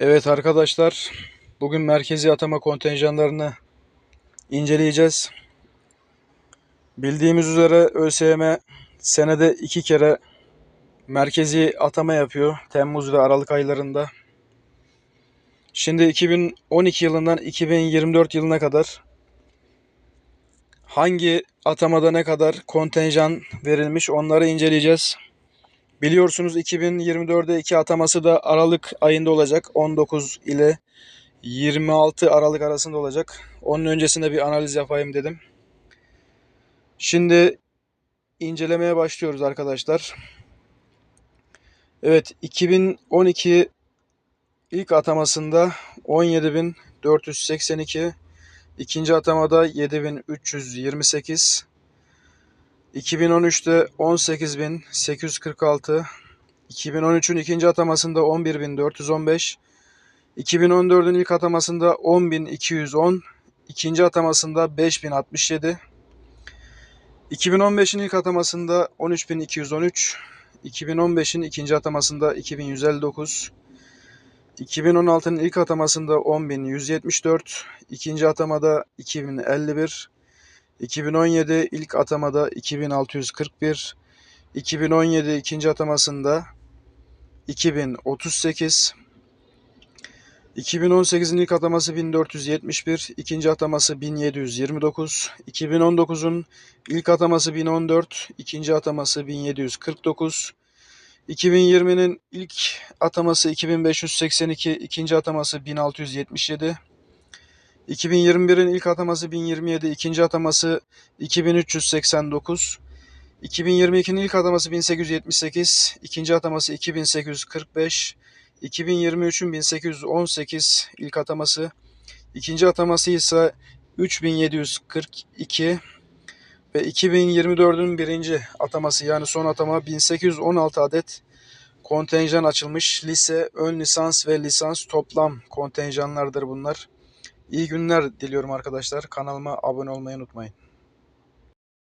Evet arkadaşlar, bugün merkezi atama kontenjanlarını inceleyeceğiz. Bildiğimiz üzere ÖSYM senede iki kere merkezi atama yapıyor. Temmuz ve Aralık aylarında. Şimdi 2012 yılından 2024 yılına kadar hangi atamada ne kadar kontenjan verilmiş onları inceleyeceğiz. Biliyorsunuz 2024'de iki ataması da Aralık ayında olacak. 19 ile 26 Aralık arasında olacak. Onun öncesinde bir analiz yapayım dedim. Şimdi incelemeye başlıyoruz arkadaşlar. Evet 2012 ilk atamasında 17.482 ikinci atamada 7.328 2013'te 18.846 2013'ün ikinci atamasında 11.415 2014'ün ilk atamasında 10.210 ikinci atamasında 5.067 2015'in ilk atamasında 13.213 2015'in ikinci atamasında 2159 2016'nın ilk atamasında 10.174 ikinci atamada 2051 2017 ilk atamada 2641 2017 ikinci atamasında 2038 2018'in ilk ataması 1471, ikinci ataması 1729, 2019'un ilk ataması 1014, ikinci ataması 1749, 2020'nin ilk ataması 2582, ikinci ataması 1677, 2021'in ilk ataması 1027, ikinci ataması 2389, 2022'nin ilk ataması 1878, ikinci ataması 2845, 2023'ün 1818 ilk ataması, ikinci ataması ise 3742 ve 2024'ün birinci ataması yani son atama 1816 adet kontenjan açılmış. Lise, ön lisans ve lisans toplam kontenjanlardır bunlar. İyi günler diliyorum arkadaşlar. Kanalıma abone olmayı unutmayın.